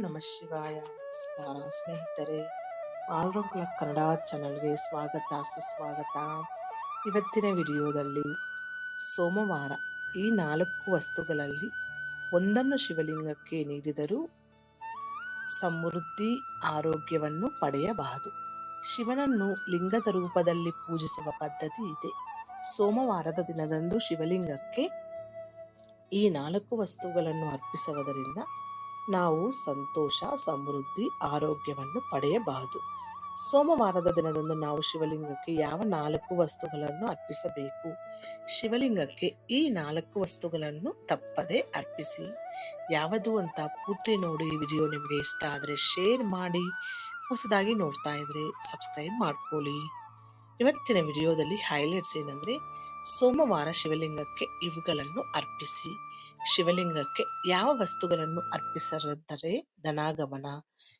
ನಮಃ ಶಿವಾಯ. ನಮಸ್ಕಾರ. ಸ್ನೇಹಿತರೆ ಆರೋಗ್ಯ ಕನ್ನಡ ಚಾನಲ್ಗೆ ಸ್ವಾಗತ, ಸುಸ್ವಾಗತ. ಇವತ್ತಿನ ವಿಡಿಯೋದಲ್ಲಿ ಸೋಮವಾರ ಈ ನಾಲ್ಕು ವಸ್ತುಗಳಲ್ಲಿ ಒಂದನ್ನು ಶಿವಲಿಂಗಕ್ಕೆ ನೀಡಿದರೂ ಸಮೃದ್ಧಿ ಆರೋಗ್ಯವನ್ನು ಪಡೆಯಬಹುದು ಶಿವನನ್ನು ಲಿಂಗದ ರೂಪದಲ್ಲಿ ಪೂಜಿಸುವ ಪದ್ಧತಿ ಇದೆ. ಸೋಮವಾರದ ದಿನದಂದು ಶಿವಲಿಂಗಕ್ಕೆ ಈ ನಾಲ್ಕು ವಸ್ತುಗಳನ್ನು ಅರ್ಪಿಸುವುದರಿಂದ ನಾವು ಸಂತೋಷ, ಸಮೃದ್ಧಿ, ಆರೋಗ್ಯವನ್ನು ಪಡೆಯಬಹುದು ಸೋಮವಾರದ ದಿನದಂದು ನಾವು ಶಿವಲಿಂಗಕ್ಕೆ ಯಾವ ನಾಲ್ಕು ವಸ್ತುಗಳನ್ನು ಅರ್ಪಿಸಬೇಕು? ಶಿವಲಿಂಗಕ್ಕೆ ಈ ನಾಲ್ಕು ವಸ್ತುಗಳನ್ನು ತಪ್ಪದೆ ಅರ್ಪಿಸಿ. ಯಾವುದು ಅಂತ ಪೂರ್ತಿ ನೋಡಿ ವಿಡಿಯೋ ನಿಮಗೆ ಇಷ್ಟ ಆದರೆ ಶೇರ್ ಮಾಡಿ. ಹೊಸದಾಗಿ ನೋಡ್ತಾ ಇದ್ರೆ ಸಬ್ಸ್ಕ್ರೈಬ್ ಮಾಡ್ಕೊಳ್ಳಿ. ಇವತ್ತಿನ ವಿಡಿಯೋದಲ್ಲಿ ಹೈಲೈಟ್ಸ್ ಏನಂದ್ರೆ ಸೋಮವಾರ ಶಿವಲಿಂಗಕ್ಕೆ ಇವುಗಳನ್ನು ಅರ್ಪಿಸಿ. ಶಿವಲಿಂಗಕ್ಕೆ ಯಾವ ವಸ್ತುಗಳನ್ನು ಅರ್ಪಿಸರೆಂದರೆ ಧನಾಗಮನ,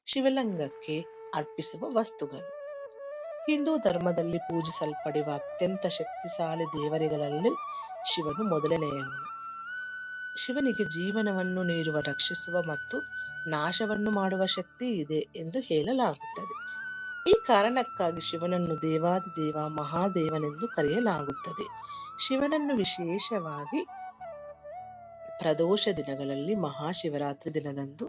ಶಿವಲಿಂಗಕ್ಕೆ ಅರ್ಪಿಸುವ ವಸ್ತುಗಳು. ಹಿಂದೂ ಧರ್ಮದಲ್ಲಿ ಪೂಜಿಸಲ್ಪಡುವ ಅತ್ಯಂತ ಶಕ್ತಿಶಾಲಿ ದೇವರುಗಳಲ್ಲಿ ಶಿವನು ಮೊದಲನೆಯವನು. ಶಿವನಿಗೆ ಜೀವನವನ್ನು ನೀಡುವ, ರಕ್ಷಿಸುವ ಮತ್ತು ನಾಶವನ್ನು ಮಾಡುವ ಶಕ್ತಿ ಇದೆ ಎಂದು ಹೇಳಲಾಗುತ್ತದೆ. ಈ ಕಾರಣಕ್ಕಾಗಿ ಶಿವನನ್ನು ದೇವಾದಿ ದೇವ ಮಹಾದೇವನೆಂದು ಕರೆಯಲಾಗುತ್ತದೆ. ಶಿವನನ್ನು ವಿಶೇಷವಾಗಿ ಪ್ರದೋಷ ದಿನಗಳಲ್ಲಿ ಮಹಾಶಿವರಾತ್ರಿ ದಿನದಂದು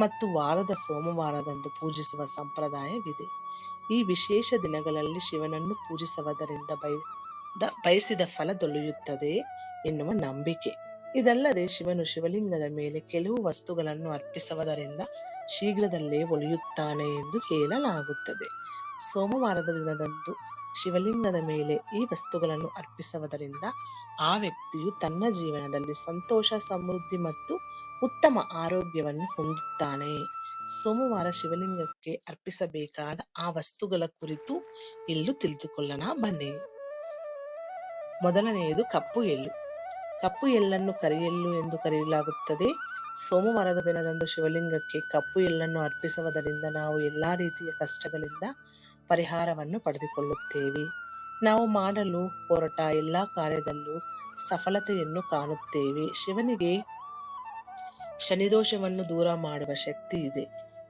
ಮತ್ತು ವಾರದ ಸೋಮವಾರದಂದು ಪೂಜಿಸುವ ಸಂಪ್ರದಾಯವಿದೆ. ಈ ವಿಶೇಷ ದಿನಗಳಲ್ಲಿ ಶಿವನನ್ನು ಪೂಜಿಸುವುದರಿಂದ ಬಯ ಬಯಸಿದ ಫಲ ದೊರೆಯುತ್ತದೆ ಎನ್ನುವ ನಂಬಿಕೆ. ಇದಲ್ಲದೆ ಶಿವನು ಶಿವಲಿಂಗದ ಮೇಲೆ ಕೆಲವು ವಸ್ತುಗಳನ್ನು ಅರ್ಪಿಸುವುದರಿಂದ ಶೀಘ್ರದಲ್ಲೇ ಒಲಿಯುತ್ತಾನೆ ಎಂದು ಹೇಳಲಾಗುತ್ತದೆ. ಸೋಮವಾರದ ದಿನದಂದು ಶಿವಲಿಂಗದ ಮೇಲೆ ಈ ವಸ್ತುಗಳನ್ನು ಅರ್ಪಿಸುವುದರಿಂದ ಆ ವ್ಯಕ್ತಿಯು ತನ್ನ ಜೀವನದಲ್ಲಿ ಸಂತೋಷ, ಸಮೃದ್ಧಿ ಮತ್ತು ಉತ್ತಮ ಆರೋಗ್ಯವನ್ನು ಹೊಂದುತ್ತಾನೆ. ಸೋಮವಾರ ಶಿವಲಿಂಗಕ್ಕೆ ಅರ್ಪಿಸಬೇಕಾದ ಆ ವಸ್ತುಗಳ ಕುರಿತು ಎಲ್ಲು ತಿಳಿದುಕೊಳ್ಳೋಣ, ಬನ್ನಿ. ಮೊದಲನೆಯದು ಕಪ್ಪು ಎಳ್ಳು. ಕಪ್ಪು ಎಲ್ಲನ್ನು ಕರಿಯಲ್ಲು ಎಂದು ಕರೆಯಲಾಗುತ್ತದೆ. ಸೋಮವಾರದ ದಿನದಂದು ಶಿವಲಿಂಗಕ್ಕೆ ಕಪ್ಪು ಎಲ್ಲನ್ನು ಅರ್ಪಿಸುವುದರಿಂದ ನಾವು ಎಲ್ಲ ರೀತಿಯ ಕಷ್ಟಗಳಿಂದ ಪರಿಹಾರವನ್ನು ಪಡೆದುಕೊಳ್ಳುತ್ತೇವೆ. ನಾವು ಮಾಡಲು ಹೊರಟ ಎಲ್ಲ ಕಾರ್ಯದಲ್ಲೂ ಸಫಲತೆಯನ್ನು ಕಾಣುತ್ತೇವೆ. ಶಿವನಿಗೆ ಶನಿದೋಷವನ್ನು ದೂರ ಮಾಡುವ ಶಕ್ತಿ ಇದೆ.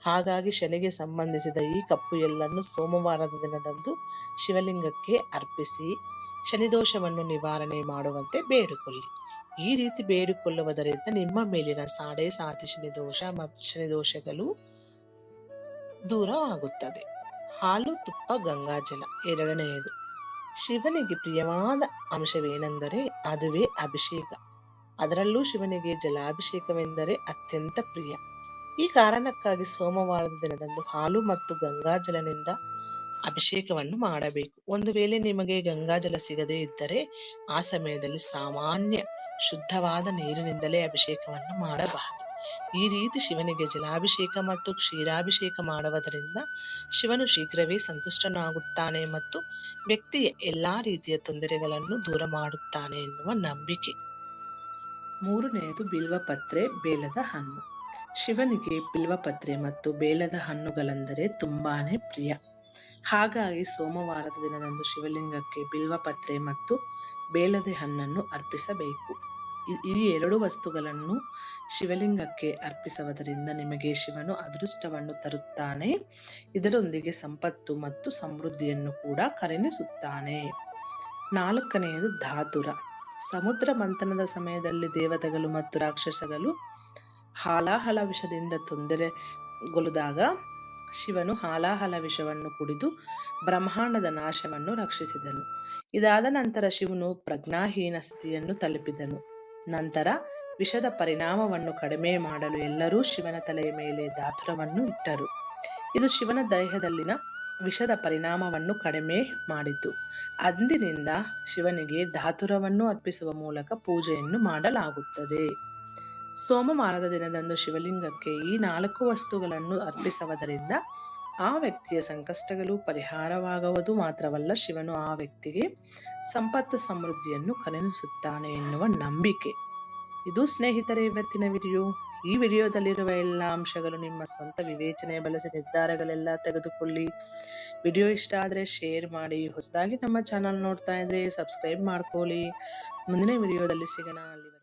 ಹಾಗಾಗಿ ಶನಿಗೆ ಸಂಬಂಧಿಸಿದ ಈ ಕಪ್ಪು ಎಲ್ಲನ್ನು ಸೋಮವಾರದ ದಿನದಂದು ಶಿವಲಿಂಗಕ್ಕೆ ಅರ್ಪಿಸಿ, ಶನಿದೋಷವನ್ನು ನಿವಾರಣೆ ಮಾಡುವಂತೆ ಬೇಡಿಕೊಳ್ಳಿ. ಈ ರೀತಿ ಬೇಡಿಕೊಳ್ಳುವುದರಿಂದ ನಿಮ್ಮ ಮೇಲಿನ ಸಾಡೆ, ಸಾತಿ, ಶನಿದೋಷ ಮತ್ತು ಶನಿದೋಷಗಳು ದೂರ ಆಗುತ್ತದೆ. ಹಾಲು, ತುಪ್ಪ ಗಂಗಾಜಲ ಎರಡನೆಯದು. ಶಿವನಿಗೆ ಪ್ರಿಯವಾದ ಅಂಶವೇನೆಂದರೆ ಅದುವೇ ಅಭಿಷೇಕ. ಅದರಲ್ಲೂ ಶಿವನಿಗೆ ಜಲಾಭಿಷೇಕವೆಂದರೆ ಅತ್ಯಂತ ಪ್ರಿಯ. ಈ ಕಾರಣಕ್ಕಾಗಿ ಸೋಮವಾರದ ದಿನದಂದು ಹಾಲು ಮತ್ತು ಗಂಗಾಜಲನಿಂದ ಅಭಿಷೇಕವನ್ನು ಮಾಡಬೇಕು. ಒಂದು ವೇಳೆ ನಿಮಗೆ ಗಂಗಾಜಲ ಸಿಗದೇ ಇದ್ದರೆ ಆ ಸಮಯದಲ್ಲಿ ಸಾಮಾನ್ಯ ಶುದ್ಧವಾದ ನೀರಿನಿಂದಲೇ ಅಭಿಷೇಕವನ್ನು ಮಾಡಬಹುದು. ಈ ರೀತಿ ಶಿವನಿಗೆ ಜಲಾಭಿಷೇಕ ಮತ್ತು ಕ್ಷೀರಾಭಿಷೇಕ ಮಾಡುವುದರಿಂದ ಶಿವನು ಶೀಘ್ರವೇ ಸಂತುಷ್ಟನಾಗುತ್ತಾನೆ ಮತ್ತು ವ್ಯಕ್ತಿಯ ಎಲ್ಲಾ ರೀತಿಯ ತೊಂದರೆಗಳನ್ನು ದೂರ ಮಾಡುತ್ತಾನೆ ಎನ್ನುವ ನಂಬಿಕೆ. ಮೂರನೆಯದು ಬಿಲ್ವಪತ್ರೆ, ಬೇಲದ ಹಣ್ಣು. ಶಿವನಿಗೆ ಬಿಲ್ವಪತ್ರೆ ಮತ್ತು ಬೇಲದ ಹಣ್ಣುಗಳೆಂದರೆ ತುಂಬಾನೇ ಪ್ರಿಯ. ಹಾಗಾಗಿ ಸೋಮವಾರದ ದಿನದಂದು ಶಿವಲಿಂಗಕ್ಕೆ ಬಿಲ್ವಪತ್ರೆ ಮತ್ತು ಬೇಲದೆ ಹಣ್ಣನ್ನು ಅರ್ಪಿಸಬೇಕು. ಈ ಎರಡು ವಸ್ತುಗಳನ್ನು ಶಿವಲಿಂಗಕ್ಕೆ ಅರ್ಪಿಸುವುದರಿಂದ ನಿಮಗೆ ಶಿವನು ಅದೃಷ್ಟವನ್ನು ತರುತ್ತಾನೆ. ಇದರೊಂದಿಗೆ ಸಂಪತ್ತು ಮತ್ತು ಸಮೃದ್ಧಿಯನ್ನು ಕೂಡ ಕರೆನಿಸುತ್ತಾನೆ. ನಾಲ್ಕನೆಯದು ಧಾತುರ. ಸಮುದ್ರ ಮಂಥನದ ಸಮಯದಲ್ಲಿ ದೇವತೆಗಳು ಮತ್ತು ರಾಕ್ಷಸಗಳು ಹಾಲಾಹಲ ವಿಷದಿಂದ ತೊಂದರೆಗೊಳಿದಾಗ ಶಿವನು ಹಾಲಾಹಲ ವಿಷವನ್ನು ಕುಡಿದು ಬ್ರಹ್ಮಾಂಡದ ನಾಶವನ್ನು ರಕ್ಷಿಸಿದನು. ಇದಾದ ನಂತರ ಶಿವನು ಪ್ರಜ್ಞಾಹೀನ ಸ್ಥಿತಿಯನ್ನು ತಲುಪಿದನು. ನಂತರ ವಿಷದ ಪರಿಣಾಮವನ್ನು ಕಡಿಮೆ ಮಾಡಲು ಎಲ್ಲರೂ ಶಿವನ ತಲೆಯ ಮೇಲೆ ದಾತುರವನ್ನು ಇಟ್ಟರು. ಇದು ಶಿವನ ದೇಹದಲ್ಲಿನ ವಿಷದ ಪರಿಣಾಮವನ್ನು ಕಡಿಮೆ ಮಾಡಿತು. ಅಂದಿನಿಂದ ಶಿವನಿಗೆ ಧಾತುರವನ್ನು ಅರ್ಪಿಸುವ ಮೂಲಕ ಪೂಜೆಯನ್ನು ಮಾಡಲಾಗುತ್ತದೆ. ಸೋಮವಾರದ ದಿನದಂದು ಶಿವಲಿಂಗಕ್ಕೆ ಈ ನಾಲ್ಕು ವಸ್ತುಗಳನ್ನು ಅರ್ಪಿಸುವುದರಿಂದ ಆ ವ್ಯಕ್ತಿಯ ಸಂಕಷ್ಟಗಳು ಪರಿಹಾರವಾಗುವುದು ಮಾತ್ರವಲ್ಲ, ಶಿವನು ಆ ವ್ಯಕ್ತಿಗೆ ಸಂಪತ್ತು ಸಮೃದ್ಧಿಯನ್ನು ಕರೆನಿಸುತ್ತಾನೆ ಎನ್ನುವ ನಂಬಿಕೆ. ಇದು ಸ್ನೇಹಿತರೆ, ಇವತ್ತಿನ ವಿಡಿಯೋ. ಈ ವಿಡಿಯೋದಲ್ಲಿರುವ ಎಲ್ಲ ಅಂಶಗಳು ನಿಮ್ಮ ಸ್ವಂತ ವಿವೇಚನೆ ಬಳಸಿ ನಿರ್ಧಾರಗಳೆಲ್ಲ ತೆಗೆದುಕೊಳ್ಳಿ. ವಿಡಿಯೋ ಇಷ್ಟ ಆದರೆ ಶೇರ್ ಮಾಡಿ. ಹೊಸದಾಗಿ ನಮ್ಮ ಚಾನಲ್ ನೋಡ್ತಾ ಇದ್ರೆ ಸಬ್ಸ್ಕ್ರೈಬ್ ಮಾಡ್ಕೊಳ್ಳಿ. ಮುಂದಿನ ವಿಡಿಯೋದಲ್ಲಿ ಸಿಗೋಣ. ಅಲ್ಲಿ